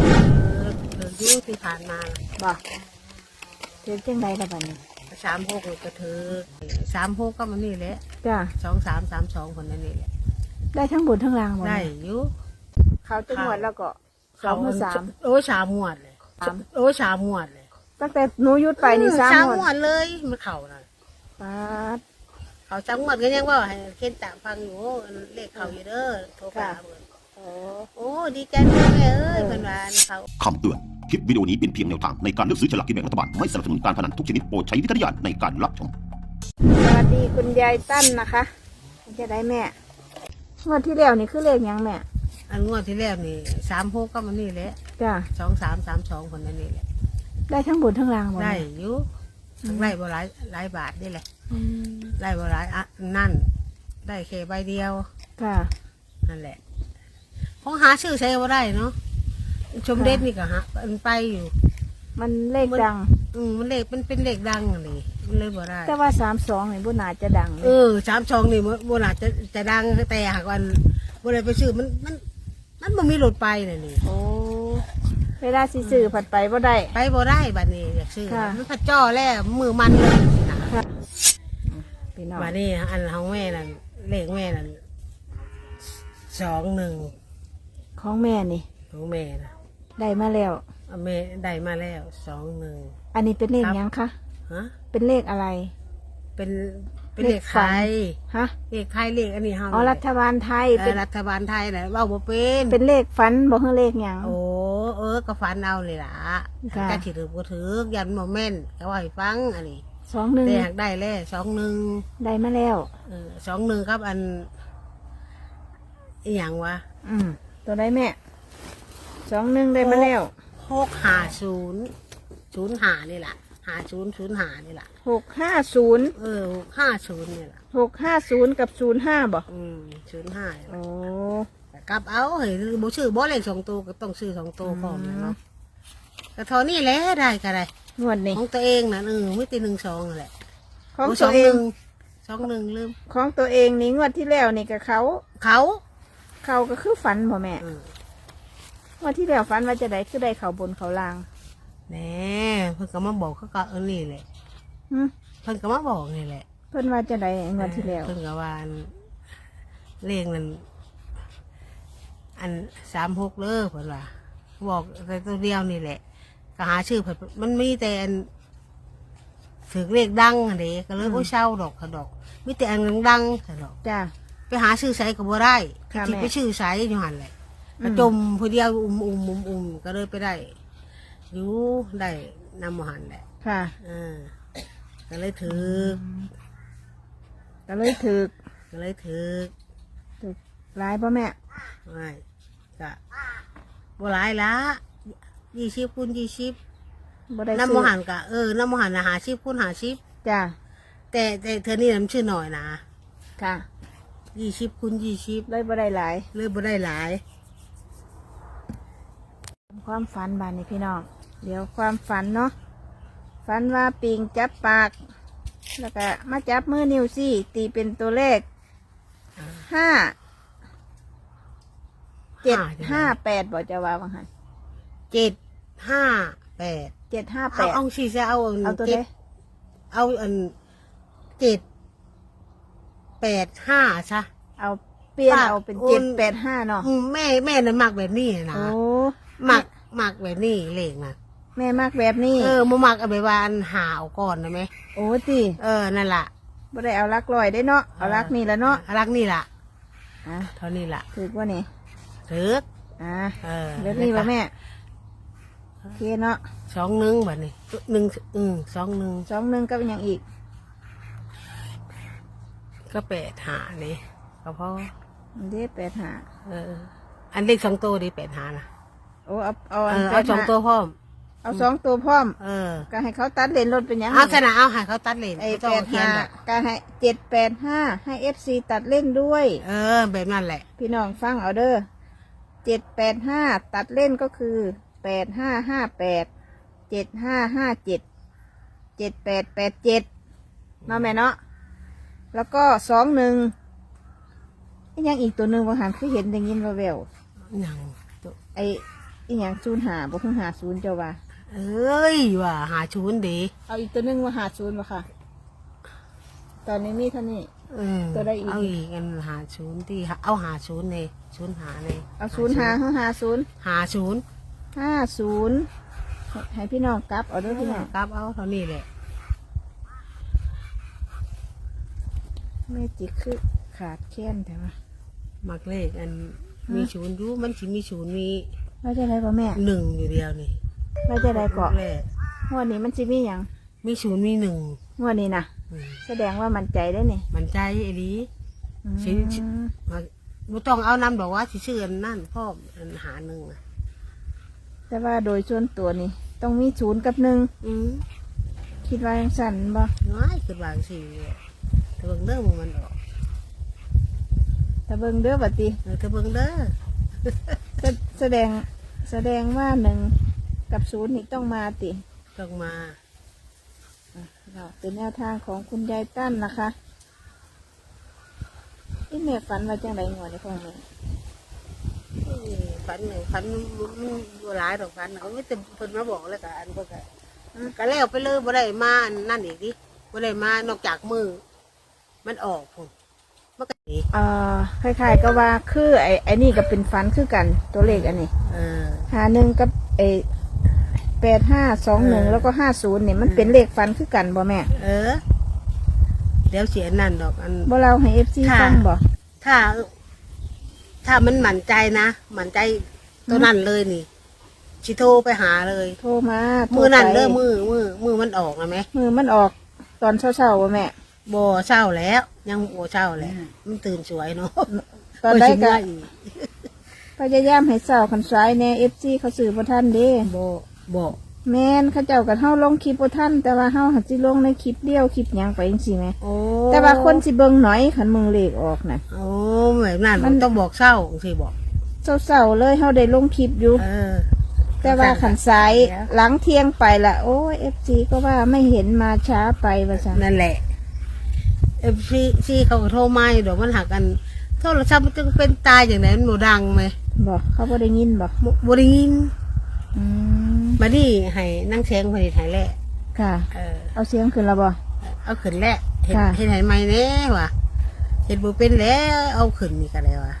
เออเดือนยุที่ผ่านมาบ่ถือจังใดล่ะบัดนี้สามหกก็ถือสามหกก็มันนี่แหละจ้าสองสามสามสองคนนั่นนี่แหละได้ทั้งบนทั้งล่างบ่ได้เนี่ยอยู่เขาจังหวัดแล้วก็สองหรือสามโอ้ยสามหมวดเลยสามโอ้ยสามหมวดเลย ตั้งแต่หนูหยุดไปนี่สามสามหมหมดวดเลยมันเข่าน่ะปาดเขาสามหมวดก็ยังว่าให้เค้นตามฟังอยู่เลขเขาอยู่เด้อโทรไปหาเพิ่น โอ้โอ้ดีใจเลยแม่เอ้ยเพิ่นว่าเขาคำเตือน คลิปวิดีโอนี้เป็นเพียงแนวทางในการเลือกซื้อฉลากกินแบ่งรัฐบาล ไม่สนับสนุนการพนันทุกชนิดโปรดใช้วิจารณญาณในการรับชม สวัสดีคุณยายตั้นนะคะจะได้แม่งวดที่แล้วนี่คือเลขหยังแม่อันงวดที่แล้วนี่สามหกก็มันนี่แหละจ้าสองสามสามสองคนนั่นนี่แหละได้ทั้งบนทั้งล่างบ่ได้เนี่ยอยู่ทั้งไร่บ่หลายหลายบาทนี่แหละอืมไร่บ่หลายอะนั่น ได้แค่ใบเดียวค่ะนั่นแหละ ของหาชื่อใช้บ่ได้เนาะชมเด็ดนี่ก็หามันไปอยู่มันเลขมันดัง อืมมันเลขมันเป็นเลขดังนี่มันเลยบ่ได้แต่ว่าสามสองนี่บุนาจะดังเลเอยอสามชองนี่บ่บ่น่าจะจะดังแต่หากวันบ่ได้ไปซื้อมันมันมันบ่มีรถไปน่ะนี่โอ้เวลาสิซื้อผัดไปบ่ได้ไปบ่ได้บัดนี้อยากซื้อค่ะมันพัดจ้อแล้วมือมันเลยนะพี่น้องบัดนี้อันของแม่นั่นเลขแม่นั่นสองหนึ่ง ของแม่นี่ ของแม่นะได้มาแล้ว เอาแม่ได้มาแล้วสองหนึ่ง อันนี้เป็นเลขครับ หยังคะฮะเป็นเลขอะไร เป็นเป็นเลเลขขฝัไทนยฮะเลขไทยเลขอันนี้เฮาอ๋อรัฐบาลไทยเอเป็อนรัฐบาลไทยแหละเว่าบ่เป็นเป็นเลขฝันบอกให้เลขหยัง โอ้เออก็ฟันเอาเลยล่ะค่ะก็ถือบ่ถือยันโมเมนต์ก็ว่าให้ฟังอันนี้สองหนึ่งแต่หากได้แล้วสองหนึ่งได้มาแล้ว เออสองหนึ่งครับอันอหย่างวะอืม ตัวได้แม่สองหนึ่งได้มาแล้วหกหาศูนย์ศูนย์หานี่แหละหาศูนย์ศูนย์หานี่แหละหกห้าศูนย์เออห้าศูนย์นี่แหละหกห้าศูนย์กับศูนย์ห้าบ่อืมศูนย์ห้าโอ้กลับเอาเฮ้ยบ่ชื่อบ่เลขสองตัวก็ต้องซื้อสองตัวพร้อมนะเนาะแต่ทอนี่แหละได้ก็ได้งวดนี่ของตัวเองนะเออไม่ตีหนึ่งสองนั่นแหละของโสตัวเองหนึ่สองหนึ่งลืมของตัวเองนี่งวดที่แล้วนี่กับเขา เขา เขาก็คือฝันบ่แม่เอองวดที่แล้วฝันว่าจะได้คือได้เขาบนเขาล่างแหน่เพิ่นก็มาบอกเขาก็เออนี่แหละหึเพิ่นก็มาบอกนี่แหละเพิ่นว่าจะได้งวดที่แล้ว เพิ่งกว่าอันเลขนั้นอันสามหกเลยเพิ่นว่าบอกแต่ตัวเดียวนี่แหละก็หาชื่อเพิ่นมันมีแต่อันถึงเลขดังอันเด็ก็เลยโอ้ยเศร้าดอกค่ะดอกมีแต่อันดังๆค่ะดอก จ้าไป หาชื่อไสก็บ่ได้ค่ะที่แม่ ไปชื่อไสอยู่หันแหละอืมก็จมผู้เดียวอุ้มอุ้มอุ้มอุ้มก็เลยไปได้อยู่ได้นำมาหันแหละค่ะ เออก็เลยถือก็เลยถือก็เลยถือถือร้ายป่ะแม่ ไม่ก็บ่หลายละยี่สิบคูณยี่สิบบ่ได้น้ำมซื้อหันกะเออน้ำมหันนะหาสิบคูณหาสิบจ้าแต่แต่เธอนี่น้ำชื่อหน่อยนะ ค่ะ ยี่สิบคูณยี่สิบเลยบ่ได้หลาย เลยบ่ได้หลาย ความฝันบานนี้พี่น้อง เดี๋ยวความฝันเนาะ ฝันว่าปิงจับปาก แล้วก็มาจับมือนิ้วซี่ ตีเป็นตัวเลขห้า เจ็ดห้าแปดบอกจะว่าบังหันเจ็ดห้าแปดเจ็ดห้าแปเอาดเอาสี่จะเอาเอาตัวเจ็เลดขเอาอันเจ็ด แปดห้าซะ เอาเปลี่ยนปากเอาเป็นอุ่เจ็ดน แปดห้าเนาะอืมแม่แม่น่ะมักแบบนี้นะโอ้มักมักแบบนี้เลขนะแม่มากแบบนี้ เออมามักเอาไปวาอันหาเอาก่อนนะไหมโอ้ตีเออนั่นล่ะบ่ได้เอาลักลอยได้เนาะเอาลักนี่แล้วเนาะรักนี่ล่ะ อะเท่านี้ล่ะถือว่านี่ถืออะเออเดี๋ยวนี้ป่ะแม่โอเคเนาะสองหนึ่งแบบนี้หนึ่งอืมสองหนึ่งสองหนึ่งก็เป็นอย่างอีก ก็แปดหานี่ก็พออันเด้แปดหาเออ อันเล็กสองตัวดีแปดหานะโอ้เอาเอาเออันอแปเอาดสองหาตัวพร้อม เอาสองตัวพร้อม เออก็ให้เขาตัดเลนรถเป็นหยังเอาขนาดเอาใหายเขาตัดเลนไอ้ไม่ต้อแปงดเขียนห้าหรอกก็ให้เจ็ดแปดห้าให้เอฟซีตัดเล่นด้วย เออ แบบนั้นแหละ พี่น้องฟังเอาเด้อเจ็ดแปดห้าตัดเล่นก็คือแปดห้าห้าแปดเจ็ดห้าห้าเจ็ดเจ็ดแปดแปดเจ็ดเนาะแม่เนาะ แล้วก็สองหนึ่งยังอีกตัวหนึ่งว่าหันคือเห็นได้ยินว่าแววอย่างตัวไอ้อีหยังศูนย์หาบ่คือหาศูนย์เจ้าว่าเอ้ยว่าหาชูนดีเอาอีกตัวหนึงว่าหาศูนย์บ่ค่ะ ตอนนี้มีเท่านี้ เออตัวใดอีก เอาอีกกันหาชูนที่เอาหาชูนเลยชูนหาเลยเอาศูนย์หาเฮาหาศูนย์หาชูนห้าศูนย์ให้ให้พี่น้องกลับเอาเด้วยพี่น้องครับเอาเท่านี้แหละ แม่จิกคือขาดแค้นแต่ว่ามักเลขอันมีชูนอยู่มันสิมีชูนมีว่าจะได้ป่ะแม่หนึ่งอยู่เดียวนี่ว่าจะได้เกาะเลขงวดนี้มันจะมีหยังมีชูนมีหนึ่งงวดนี้นะอืมแสดงว่ามันใจได้นี่มันใจไอ้ดี อืมสิสิมาบ่ต้องเอานำบอกว่าสิชื่ออันนั่นพ่ออันหาหนึ่งอะแต่ว่าโดยส่วนตัวนี่ต้องมีศูนย์กับหนึ่งอืมคิดว่ายังสั่นบ่น้อยคือบางสิ่ง เนี่ยถ้าเบิ่งเด้อมึงมันออกแต่เบิ่งเด้อบัดติเออถ้าเบิ่งเด้อแสแสดงแสดงว่าหนึ่งกับศูนย์นี่ต้องมาติต้องมาเราเป็นแนวทางของคุณยายตั้นนะคะที่แม่ฝันว่าจังไดงวดในพ่อแม่เอ้ยฝันหนึ่งฝันมันบัวร้ายดอกฝันเขาไม่เต็มเพิ่นมาบอกแล้วก็อันเพิ่นก็ก็แล้วไปเลยบ่ได้มาอันนั่นอีกดิบ่ได้มานอกจากมือ มันออกผมมันก็หนีเอ่อคล้ายๆก็ว่าคือไอ้ไอ้นี่ก็เป็นฟันคือกันตัวเลขอันนี้เออ หาหนึ่งกับไอ้แปดห้าสองหนึ่งเออแล้วก็ห้าศูนย์เนี่ยมันเป็นเลขฟันคือกันบ่แม่เออ เดี๋ยวเสียนั่นดอกอัน บ่เราให้เอฟซีค่ะ ฟังบ่ถ้า ถ้ามันหมั่นใจนะหมั่นใจตัวนั้นเลยนี่ชิโทรไปหาเลย โทรมาโทรมือนั่นไปเด้อมือมือมือมันออกนะไหมมือมันออกตอนเช้าๆบ่แม่ บ่เช้าแล้ว ยังบ่เช้าแล้วมันตื่นสวยเนาะตอนได้ก็ก็อีกพยายามให้เศร้าคันซ้ายแน่เอฟซีเขาซื้อบ่ทันเด้บ่บ่แม่นเขาเจ้ากับเฮาลงคลิปบ่ทันแต่ว่าเฮาหัดสิลงในคลิปเดียวคลิปหยังไปจังซี่แหมโอ้แต่ว่าคนสิเบิ่งหน่อยคันมึงเลขออกน่ะโอ้แบบนั้นมัมันนต้องบอกเช้าสิบอกเศร้าๆเลยเฮาได้ลงคลิปอยู่เออแต่ว่าขันซ้ายเดี๋ยวหลังเที่ยงไปละโอ้ยเอฟซีก็ว่าไม่เห็นมาช้าไปว่าซะนั่นแหละ เอฟซีซีเขาก็โทรมาอยู่ดอกมันหักกันโทรศัพท์มันจึงเป็นตายอย่างไหนมันบ่ดังไหมบอกเขาบ่ได้ยินบอกบ่บ่ได้ยินอืมมานี่ให้นั่งเสียงผลิตให้แหละค่ะ เออ เอาเสียงขึ้นแล้วบ่ เอาขึ้นแหละเห็นค่ะ เห็นไหนไหมแน่ว่ะเห็นบ่เป็นแล้วเอาขึ้นนี่ก็ได้ว่ะ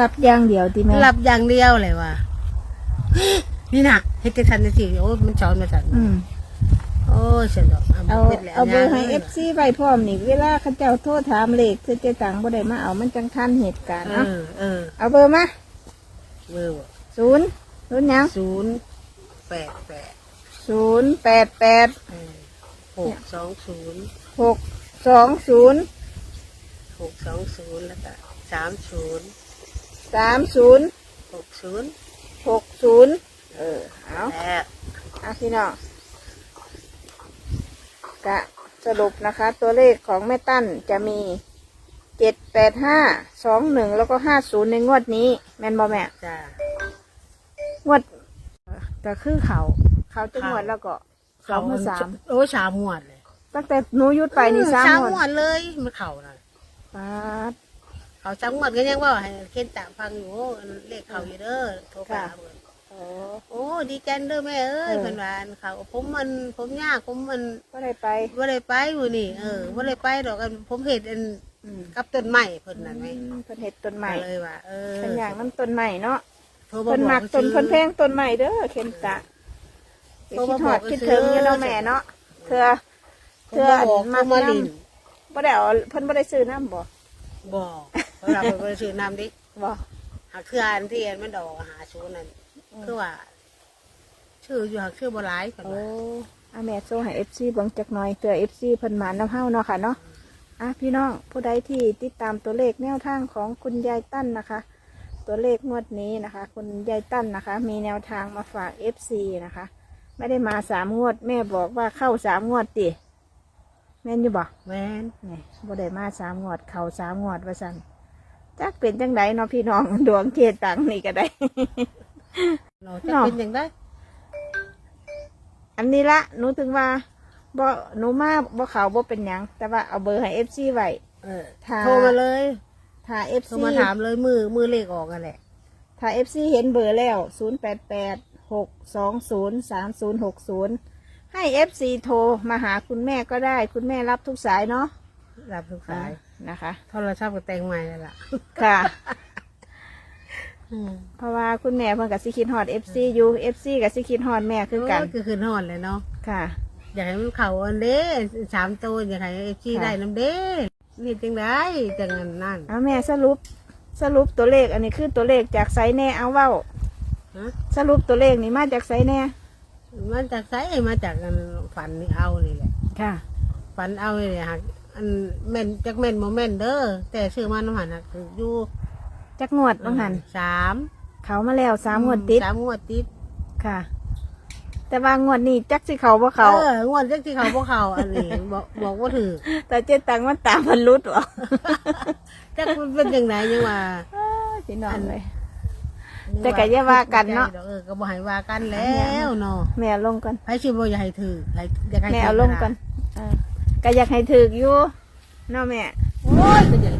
รับอย่างเดียวติแม่รับอย่างเดียวเลยว่ะนี่น่ะเฮ็ดจังซั่นจังซี่โอ้ยมันสอนมาสั่นอืม โอ้ยฉันดอกเอาป็นแล้วเอาเบอร์ให้ย่างเอนี้ฟซีไว้พร้อมนี่เวลาเขาเจ้าโทรถามเลขเธอเจตังบ่ได้มาเอามันจังทันเหตุการณ์เอเนาะอเออเอาเบอร์มาเบอร์บ่ศูนย์ศูนย์หยังศูนย์แปดแปดศูนย์แปดแปดเออหกสองศูนย์หกสองศูนย์หกสองศูนย์แล้วก็สามศูนย์สามศูนย์หกศูนย์หกศูนย์เออเอาแล้วอะพี่น้อง กะสรุปนะคะ ตัวเลขของแม่ตั้นจะมีเจ็ดแปดห้าสองหนึ่งแล้วก็ห้าศูนย์ในงวดนี้ แม่นบอแม่จ้างวดก็คือเขาเขาจะงวดแล้วก็สองหรือสามโอ้ยสามหมวดเลย ตั้งแต่หนูหยุดไปนี่สามสามงวดหมวดเลยมันเข่าน่ะปาดเขาสามหมวดก็ยังว่าให้เคนตะฟังอยู่โอ้เลขเขาอยู่เด้อโทรไปหาเพิ่นโอ้โอ้ ดีใจเด้อแม่เอ้ยเออเพิ่นว่าอันเขาผมมันผมยากผมมันก็ได้ไปบ่ได้ไปอยู่นี่ เออบ่ได้ไปดอกกันผมเห็นอันอืมกับต้นไม้เพิ่นนั่นไหมเพิ่นเห็ดต้นใหม่ก็เลยว่าเออเป็นอย่างน้ำต้นใหม่เนาะโทรมาเพิ่นบมัอกกต้นซื้อเพิ่นแพงต้นใหม่เด้อเข็มตะไปโทรคิมาดบหออกดว่าคิดซื้ถึองอยู่เนาะแม่เนาะเธอเธออันบอกมัมากมาลินน้ำบ่ได้เอาเพิ่นบ่ได้ซื้อน้ำบ่บอกเพราะเราไปซื้อน้ำดิบ่หากเครืออันที่อันมันดอกหาชูนั่นคือว่า ชื่ออยู่หากชื่อโบราณก่อนโอ้ว่าอาแม่โซให้ FC เบิ่งจักหน่อยเตือ FC เพิ่นมาน้ำเฮาเนาะค่ะเนาะอะพี่น้องผู้ใดที่ติดตามตัวเลขแนวทางของคุณยายตั้นนะคะ ตัวเลขงวดนี้นะคะ คุณยายตั้นนะคะ มีแนวทางมาฝาก FC นะคะ ไม่ได้มาสามงวด แม่บอกว่าเข้าสามงวดติแม่นอยู่บ่ แม่นนี่บ่ได้มาสามงวด เขาสามงวดว่าสันจักเป็นจังไดเนาะพี่น้อง ดวงเจตังนี่ก็ได้ เราจะเนาะเป็นอย่างไร อันนี้ละหนูถึงว่าบ่หนูมาบ่เขาบ่เป็นหยัง แต่ว่าเอาเบอร์ให้เอฟซีไว้ เออค่ะโทรมาเลยถ้าเอฟโทรซีมาถามเลยมือมือเลขออกกันแหละถ้า FC เห็นเบอร์แล้ว0 8 8 6 2 0 3 0 6 0ให้ FC โทรมาหาคุณแม่ก็ได้ คุณแม่รับทุกสายเนาะรับทุกสายนะคะ โทรศัพท์ก็แต่งใหม่แล้วล่ะ ค่ะ อืมเพราะว่าคุณแม่เพิ่นกับสิคิดฮอด FC อยู่ FC กับสิคิดฮอดแม่คือกันโยคือคืนนอนเลยเนาะ ค่ะ อยากให้มันเข่าอันเด้สามตัวอยากให้เอฟซีค่ะ ได้น้ำเด้นี่จังได้จังนั้นนั่นเอาแม่สรุป สรุปตัวเลขอันนี้คือตัวเลขจากไซแน่เอาเว้า ฮะสรุปตัวเลขนี่มาจากไซแน่มันจากไสมาจากอันฝันนี่เอานี่แหละค่ะ ฝันเอานี่แหละหักอันแม่นจากแม่นโมแม่นเด้อแต่ชื่อมันน้ำหันหักอยู่ จักงวดต้องหันสามเขามาแล้วสามงวดติดสามงวดติดค่ะ แต่ว่างวดนี้จักสิเขาบ่เขาเอองวดจักที่เขาพวกเขาอันนี้บอกบอกว่าถือแต่เจ๊ตังมันตามมันรุดหรอจักมันเป็นยังไงยังว่าพี่น้องเลยแต่ก็อย่าว่ากันเนาะเออก็บ่ให้ว่ากันแล้วเนาะแม่เอาลงก่อนให้ชื่อบ่อยากให้ถือให้อยากให้แม่ถืเอาลงก่อนเออก็อยากให้ถือกอยู่เนาะแม่โอ้ยก็อยาก